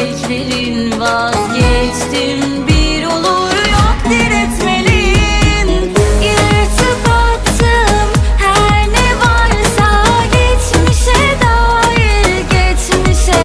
meleklerin vazgeçtim.